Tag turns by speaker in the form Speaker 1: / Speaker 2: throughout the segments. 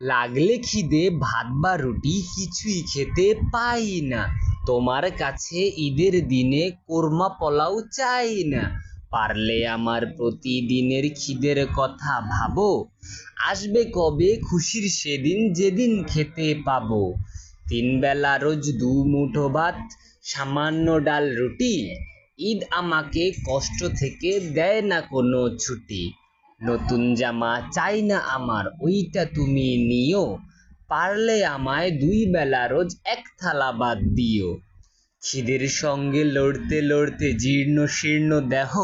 Speaker 1: লাগলে খিদে, ভাত বা রুটি কিছুই খেতে পাই না। তোমার কাছে ঈদের দিনে কোরমা পোলাও চাই না। পারলে আমার প্রতিদিনের খিদের কথা ভাবো। আসবে কবে খুশির সেদিন যেদিন খেতে পাবো। তিন বেলা রোজ দু মুঠো ভাত, সামান্য ডাল রুটি। ঈদ আমাকে কষ্ট থেকে দেয় না কোনো ছুটি। নতুন জামা চাই না আমার, ওইটা তুমি নিও। পারলে আমায় দুই বেলা রোজ এক থালা বাদ দিও। খিদের সঙ্গে লড়তে লড়তে জীর্ণ শীর্ণ দেহ।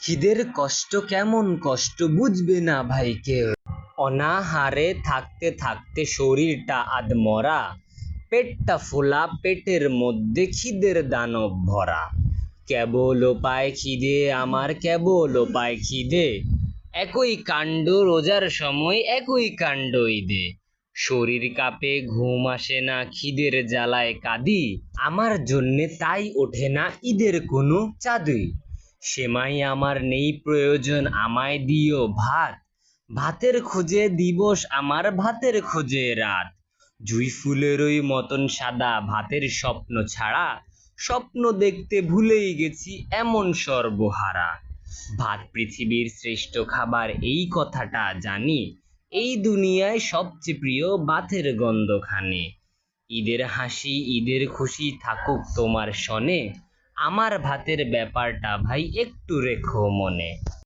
Speaker 1: খিদের কষ্ট কেমন কষ্ট বুঝবে না ভাই কেউ। অনাহারে থাকতে থাকতে শরীরটা আধমরা। পেটটা ফোলা, পেটের মধ্যে খিদের দানব ভরা। কেবল পায় খিদে, আমার কেবল পায় খিদে। একই কাণ্ড রোজার সময় একই কাণ্ড ঈদে শরীর কাঁপে, ঘুম আসে না, খিদের জ্বালায় কাঁদি। আমার জন্যে তাই ওঠে না ঈদের কোনো চাঁদই সেমাই আমার নেই প্রয়োজন, আমায় দিও ভাত। ভাতের খোঁজে দিবস, আমার ভাতের খোঁজে রাত। জুঁই ফুলেরই মতন সাদা, ভাতের স্বপ্ন ছাড়া স্বপ্ন দেখতে ভুলেই গেছি এমন সর্বহারা। ভাত পৃথিবীর শ্রেষ্ঠ খাবার এই কথাটা জানি। এই দুনিয়ায় সবচেয়ে প্রিয় ভাতের গন্ধখানে ঈদের হাসি, ঈদের খুশি থাকুক তোমার সনে আমার ভাতের ব্যাপারটা ভাই একটু রেখো মনে।